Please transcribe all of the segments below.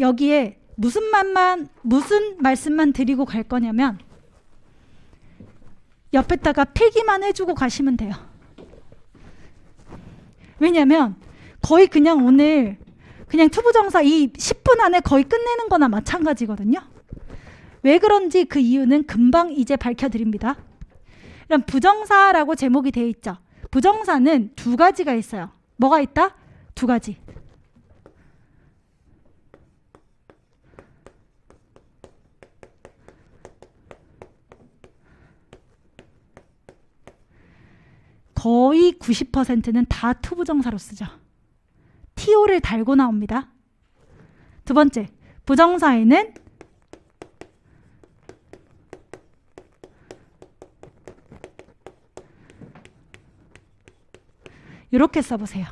여기에 무슨 말만 무슨 말씀만 드리고 갈 거냐면 옆에다가 필기만 해주고 가시면 돼요. 왜냐면 거의 그냥 오늘 그냥 투부정사 이 10분 안에 거의 끝내는 거나 마찬가지거든요. 왜 그런지 그 이유는 금방 이제 밝혀드립니다. 그럼 부정사라고 제목이 되어 있죠. 부정사는 두 가지가 있어요. 뭐가 있다? 두 가지. 거의 90%는 다 투부정사로 쓰죠. TO를 달고 나옵니다. 두 번째, 부정사에는 이렇게 써보세요.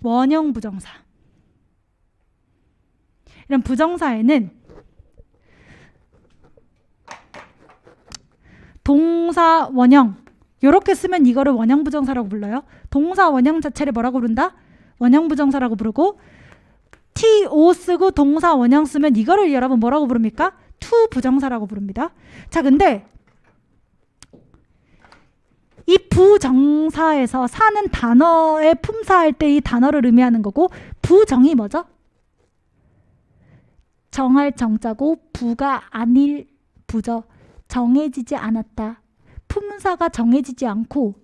원형 부정사. 이런 부정사에는 동사 원형 이렇게 쓰면 이거를 원형 부정사라고 불러요. 동사 원형 자체를 뭐라고 부른다? 원형 부정사라고 부르고 to 쓰고 동사 원형 쓰면 이거를 여러분 뭐라고 부릅니까? to 부정사라고 부릅니다. 자, 근데 이 부정사에서 사는 단어에 품사할 때 이 단어를 의미하는 거고 부정이 뭐죠? 정할 정자고 부가 아닐 부죠. 정해지지 않았다. 품사가 정해지지 않고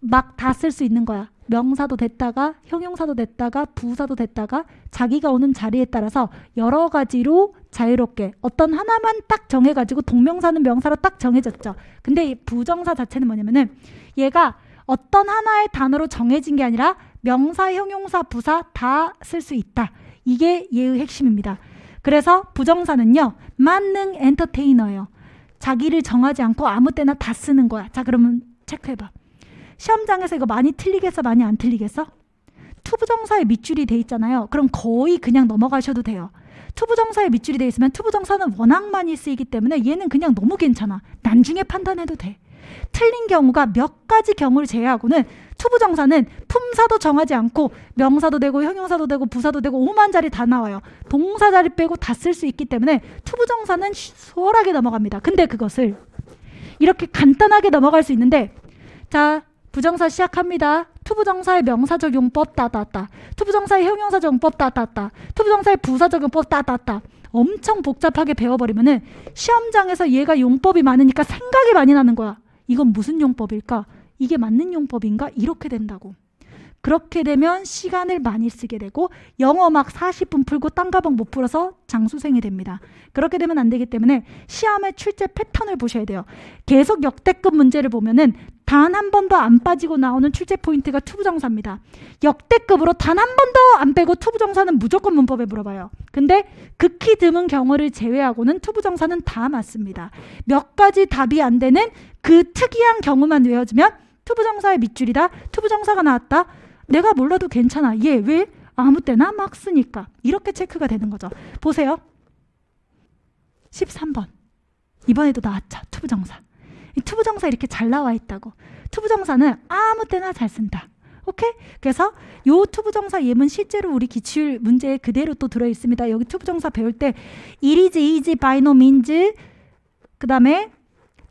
막 다 쓸 수 있는 거야. 명사도 됐다가 형용사도 됐다가 부사도 됐다가 자기가 오는 자리에 따라서 여러 가지로 자유롭게 어떤 하나만 딱 정해가지고 동명사는 명사로 딱 정해졌죠. 근데 이 부정사 자체는 뭐냐면은 얘가 어떤 하나의 단어로 정해진 게 아니라 명사, 형용사, 부사 다 쓸 수 있다. 이게 얘의 핵심입니다. 그래서 부정사는요, 만능 엔터테이너예요. 자기를 정하지 않고 아무 때나 다 쓰는 거야. 자, 그러면 체크해봐. 시험장에서 이거 많이 틀리겠어? 많이 안 틀리겠어? 투부정사에 밑줄이 돼 있잖아요. 그럼 거의 그냥 넘어가셔도 돼요. 투부정사에 밑줄이 돼 있으면 투부정사는 워낙 많이 쓰이기 때문에 얘는 그냥 너무 괜찮아. 나중에 판단해도 돼. 틀린 경우가 몇 가지 경우를 제외하고는 투부 정사는 품사도 정하지 않고 명사도 되고 형용사도 되고 부사도 되고 오만 자리 다 나와요. 동사 자리 빼고 다 쓸 수 있기 때문에 투부 정사는 수월하게 넘어갑니다. 근데 그것을 이렇게 간단하게 넘어갈 수 있는데 자 부정사 시작합니다. 투부정사의 명사적 용법 따따따. 투부정사의 형용사적 용법 따따따. 투부정사의 부사적 용법 따따따. 엄청 복잡하게 배워버리면은 시험장에서 얘가 용법이 많으니까 생각이 많이 나는 거야. 이건 무슨 용법일까? 이게 맞는 용법인가? 이렇게 된다고. 그렇게 되면 시간을 많이 쓰게 되고 영어 막 40분 풀고 딴 가방 못 풀어서 장수생이 됩니다. 그렇게 되면 안 되기 때문에 시험의 출제 패턴을 보셔야 돼요. 계속 역대급 문제를 보면은 단 한 번도 안 빠지고 나오는 출제 포인트가 투부정사입니다. 역대급으로 단 한 번도 안 빼고 투부정사는 무조건 문법에 물어봐요. 근데 극히 드문 경우를 제외하고는 투부정사는 다 맞습니다. 몇 가지 답이 안 되는 그 특이한 경우만 외워주면 투부정사의 밑줄이다. 투부정사가 나왔다. 내가 몰라도 괜찮아. 얘 왜? 아무 때나 막 쓰니까. 이렇게 체크가 되는 거죠. 보세요. 13번. 이번에도 나왔죠. 투부정사. 이 투부정사 이렇게 잘 나와 있다고. 투부정사는 아무 때나 잘 쓴다. 오케이? 그래서 요 투부정사 예문 실제로 우리 기출 문제에 그대로 또 들어 있습니다. 여기 투부정사 배울 때 by no means 그다음에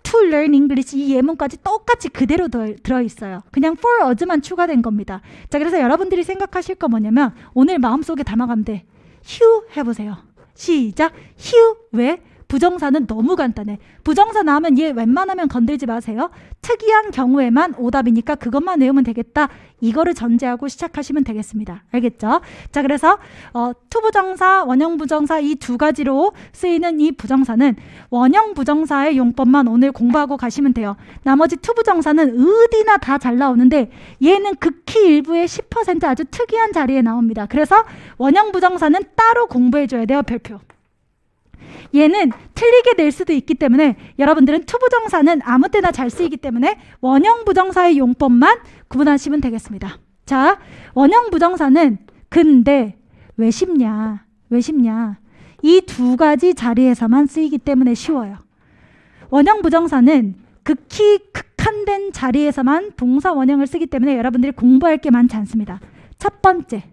to learn English 이 예문까지 똑같이 그대로 들어 있어요. 그냥 for us만 추가된 겁니다. 자, 그래서 여러분들이 생각하실 거 뭐냐면 오늘 마음속에 담아가면 돼. 휴 해보세요. 시작. 휴 왜? 부정사는 너무 간단해. 부정사 나오면 얘 웬만하면 건들지 마세요. 특이한 경우에만 오답이니까 그것만 외우면 되겠다. 이거를 전제하고 시작하시면 되겠습니다. 알겠죠? 자, 그래서 어, 투부정사, 원형부정사 이 두 가지로 쓰이는 이 부정사는 원형부정사의 용법만 오늘 공부하고 가시면 돼요. 나머지 투부정사는 어디나 다 잘 나오는데 얘는 극히 일부의 10% 아주 특이한 자리에 나옵니다. 그래서 원형부정사는 따로 공부해줘야 돼요. 별표. 얘는 틀리게 낼 수도 있기 때문에 여러분들은 투부정사는 아무 때나 잘 쓰이기 때문에 원형 부정사의 용법만 구분하시면 되겠습니다. 자, 원형 부정사는 근데 왜 쉽냐? 왜 쉽냐? 이 두 가지 자리에서만 쓰이기 때문에 쉬워요. 원형 부정사는 극히 극한된 자리에서만 동사 원형을 쓰기 때문에 여러분들이 공부할 게 많지 않습니다. 첫 번째,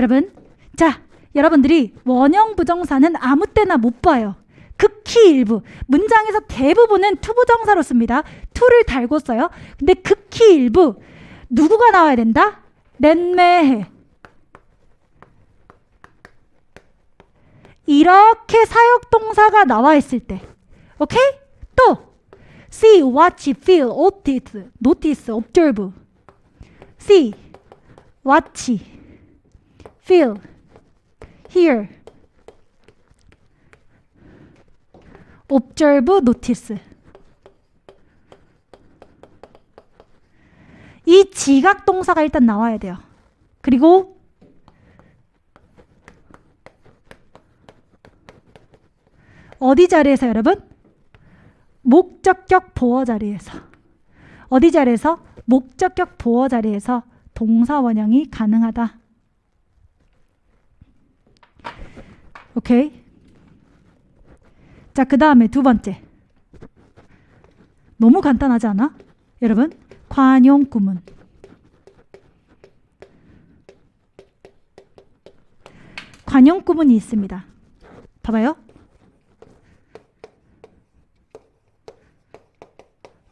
여러분, 자, 여러분들이 원형 부정사는 아무 때나 못 봐요. 극히 일부. 문장에서 대부분은 투부정사로 씁니다. 투를 달고 써요. 근데 극히 일부. 누구가 나와야 된다? 렌매해. 이렇게 사역동사가 나와 있을 때. 오케이? 또 see, watch, feel, notice, notice, observe. see, watch, feel, hear, observe, notice. 이 지각 동사가 일단 나와야 돼요. 그리고 어디 자리에서 여러분? 목적격 보어 자리에서. 어디 자리에서? 목적격 보어 자리에서 동사 원형이 가능하다. 오케이. 자, 그 다음에 두 번째. 너무 간단하지 않아? 여러분, 관용 구문. 관용 구문이 있습니다. 봐봐요.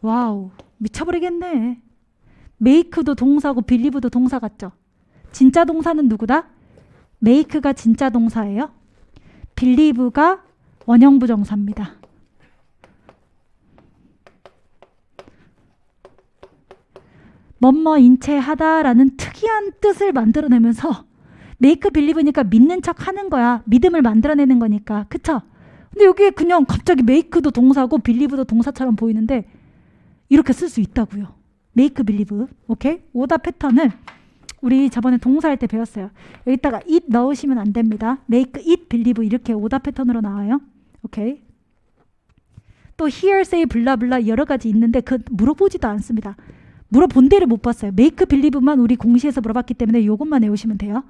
와우, 미쳐버리겠네. 메이크도 동사고 빌리브도 동사 같죠? 진짜 동사는 누구다? 메이크가 진짜 동사예요. 빌리브가 원형 부정사입니다. 뭐뭐 인체하다라는 특이한 뜻을 만들어내면서 메이크 빌리브니까 믿는 척 하는 거야. 믿음을 만들어내는 거니까. 그쵸? 근데 여기에 그냥 갑자기 메이크도 동사고 빌리브도 동사처럼 보이는데 이렇게 쓸 수 있다고요. 메이크 빌리브. 오케이? 오다 패턴을 우리 저번에 동사할 때 배웠어요. 여기다가 it 넣으시면 안 됩니다. make it believe 이렇게 오다 패턴으로 나와요. 오케이? 또 hear, say, 블라블라 여러 가지 있는데 그 물어보지도 않습니다. 물어본 데를 못 봤어요. make believe만 우리 공시에서 물어봤기 때문에 이것만 외우시면 돼요.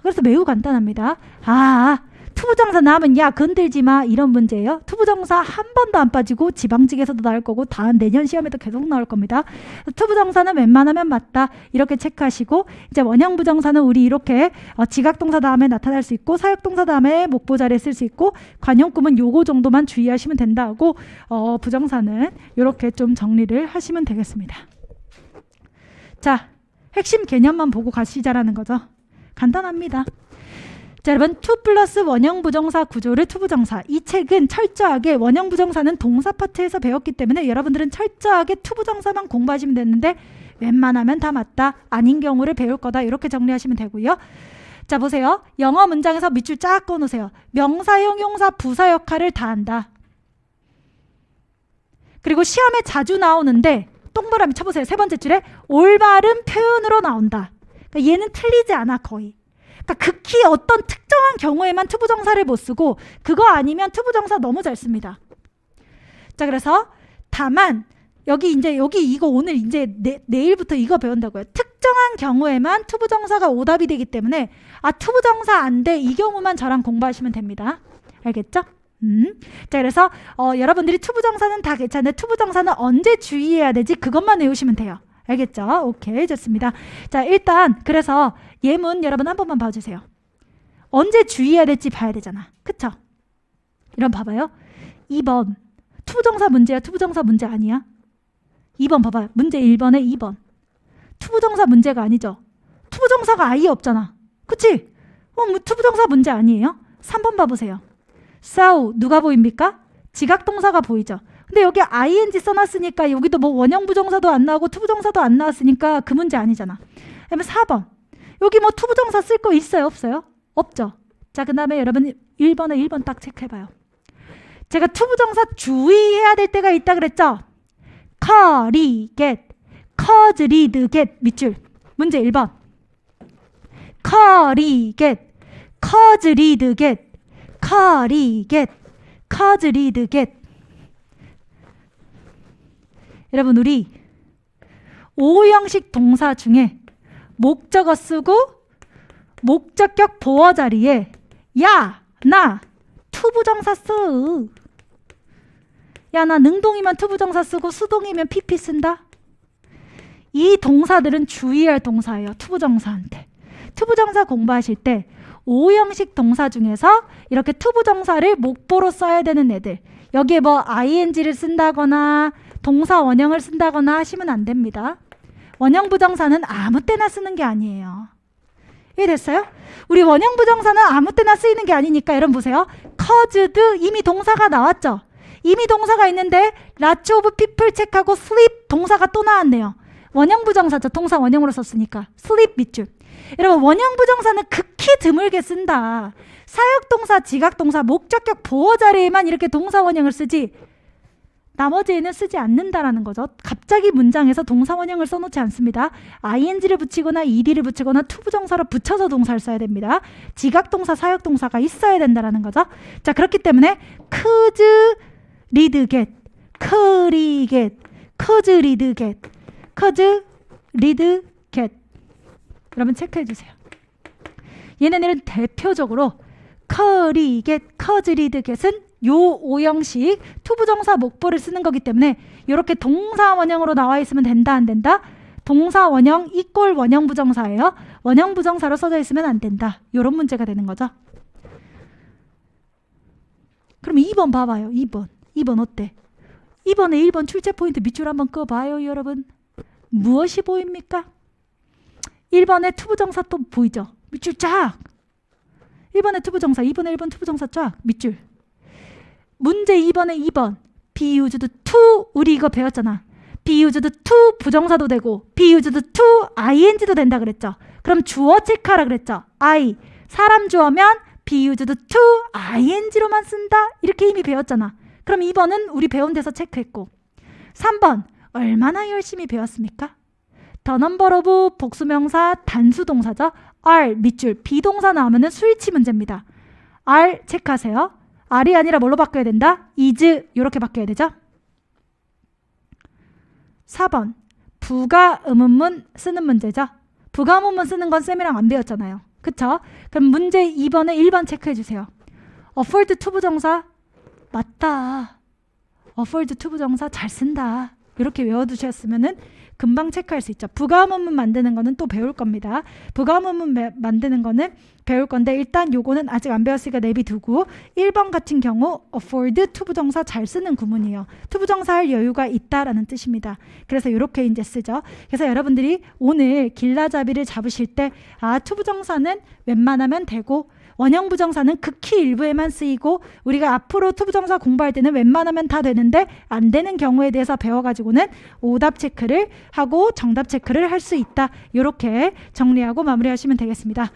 그래서 매우 간단합니다. 아, 투부정사 나오면 야 건들지 마 이런 문제예요. 투부정사 한 번도 안 빠지고 지방직에서도 나올 거고 다음 내년 시험에도 계속 나올 겁니다. 투부정사는 웬만하면 맞다 이렇게 체크하시고 이제 원형 부정사는 우리 이렇게 어, 지각동사 다음에 나타날 수 있고 사역동사 다음에 목보 자리에 쓸 수 있고 관용구문 요거 정도만 주의하시면 된다 고 어, 부정사는 이렇게 좀 정리를 하시면 되겠습니다. 자 핵심 개념만 보고 가시자라는 거죠. 간단합니다. 자, 여러분 투 플러스 원형 부정사 구조를 투부정사 이 책은 철저하게 원형 부정사는 동사 파트에서 배웠기 때문에 여러분들은 철저하게 투부정사만 공부하시면 되는데 웬만하면 다 맞다 아닌 경우를 배울 거다 이렇게 정리하시면 되고요. 자 보세요. 영어 문장에서 밑줄 쫙 꺼놓으세요. 명사형 용사 부사 역할을 다 한다. 그리고 시험에 자주 나오는데 동그라미 쳐보세요. 세 번째 줄에 올바른 표현으로 나온다. 그러니까 얘는 틀리지 않아 거의. 그러니까 극히 어떤 특정한 경우에만 투부정사를 못 쓰고 그거 아니면 투부정사 너무 잘 씁니다. 자 그래서 다만 여기 이제 여기 이거 오늘 이제 내, 내일부터 이거 배운다고요. 특정한 경우에만 투부정사가 오답이 되기 때문에 아 투부정사 안 돼 이 경우만 저랑 공부하시면 됩니다. 알겠죠? 음. 자 그래서 어, 여러분들이 투부정사는 다 괜찮은데 투부정사는 언제 주의해야 되지 그것만 외우시면 돼요. 알겠죠? 오케이 좋습니다. 자 일단 그래서 예문 여러분 한 번만 봐주세요. 언제 주의해야 될지 봐야 되잖아. 그쵸? 이런 봐봐요. 2번 투부정사 문제야 투부정사 문제 아니야? 2번 봐봐요. 문제 1번에 2번 투부정사 문제가 아니죠. 투부정사가 아예 없잖아. 그치? 어, 뭐 투부정사 문제 아니에요? 3번 봐보세요. so 누가 보입니까? 지각동사가 보이죠. 근데 여기 ing 써놨으니까 여기도 뭐 원형 부정사도 안 나오고 투부정사도 안 나왔으니까 그 문제 아니잖아. 그다음에 4번. 여기 뭐 투부정사 쓸 거 있어요? 없어요? 없죠. 자, 그 다음에 여러분 1번에 1번 딱 체크해봐요. 제가 투부정사 주의해야 될 때가 있다 그랬죠? 커리, get, cause, read, get 밑줄. 문제 1번. 커리, get, cause, read, get, 커리, get, cause, read, get. 여러분 우리 오 형식 동사 중에 목적어 쓰고 목적격 보어 자리에 야, 나 투부정사 써. 야, 나 능동이면 투부정사 쓰고 수동이면 PP 쓴다. 이 동사들은 주의할 동사예요. 투부정사한테. 투부정사 공부하실 때 오형식 동사 중에서 이렇게 투부정사를 목보로 써야 되는 애들 여기에 뭐 ing를 쓴다거나 동사 원형을 쓴다거나 하시면 안 됩니다. 원형 부정사는 아무 때나 쓰는 게 아니에요. 이해됐어요? 우리 원형 부정사는 아무 때나 쓰이는 게 아니니까 여러분 보세요. caused 이미 동사가 나왔죠. 이미 동사가 있는데 lots of 체크하고 sleep 동사가 또 나왔네요. 원형 부정사죠. 동사 원형으로 썼으니까 sleep 밑줄. 여러분 원형 부정사는 극히 드물게 쓴다. 사역동사, 지각동사, 목적격 보호 자리에만 이렇게 동사 원형을 쓰지 나머지에는 쓰지 않는다라는 거죠. 갑자기 문장에서 동사 원형을 써놓지 않습니다. ing를 붙이거나 ed를 붙이거나 투부정사로 붙여서 동사를 써야 됩니다. 지각동사, 사역동사가 있어야 된다라는 거죠. 자 그렇기 때문에 could read get, could get, could read get, could read get 여러분 체크해 주세요. 얘네들은 대표적으로 커리 겟, 커즈리드 겟은 요 오형식 투부정사 목보를 쓰는 거기 때문에 이렇게 동사 원형으로 나와 있으면 된다 안 된다? 동사 원형 이꼴 원형 부정사예요. 원형 부정사로 써져 있으면 안 된다. 이런 문제가 되는 거죠. 그럼 2번 봐봐요. 2번. 2번 어때? 2번에 1번 출제 포인트 밑줄 한번 꺼봐요, 여러분. 무엇이 보입니까? 1번에 투부정사 또 보이죠? 밑줄 쫙. 1번에 투부정사, 2번에 1번 투부정사 쫙. 밑줄. 문제 2번에 2번. be used to 우리 이거 배웠잖아. used to 부정사도 되고 used to ing도 된다 그랬죠. 그럼 주어 체크하라 그랬죠. I 사람 주어면 used to ing로만 쓴다. 이렇게 이미 배웠잖아. 그럼 2번은 우리 배운 데서 체크했고 3번 얼마나 열심히 배웠습니까? 더 넘버 오브 복수명사 단수 동사죠. R 밑줄 비동사 나오면 은 스위치 문제입니다. R 체크하세요. R이 아니라 뭘로 바뀌어야 된다? is 이렇게 바뀌어야 되죠. 4번 부가 의문문 쓰는 문제죠. 부가 의문문 쓰는 건 쌤이랑 안 배웠잖아요. 그쵸? 그럼 문제 2번에 1번 체크해 주세요. afford to 부정사 맞다. afford to 부정사 잘 쓴다. 이렇게 외워두셨으면은 금방 체크할 수 있죠. 부가문문 만드는 거는 또 배울 겁니다. 부가문문 매- 만드는 거는 배울 건데 일단 요거는 아직 안 배웠으니까 내비두고 1번 같은 경우 afford 투부정사 잘 쓰는 구문이에요. 투부정사 할 여유가 있다라는 뜻입니다. 그래서 이렇게 이제 쓰죠. 그래서 여러분들이 오늘 길라잡이를 잡으실 때 아 투부정사는 웬만하면 되고 원형 부정사는 극히 일부에만 쓰이고 우리가 앞으로 투부정사 공부할 때는 웬만하면 다 되는데 안 되는 경우에 대해서 배워가지고는 오답 체크를 하고 정답 체크를 할 수 있다. 이렇게 정리하고 마무리하시면 되겠습니다.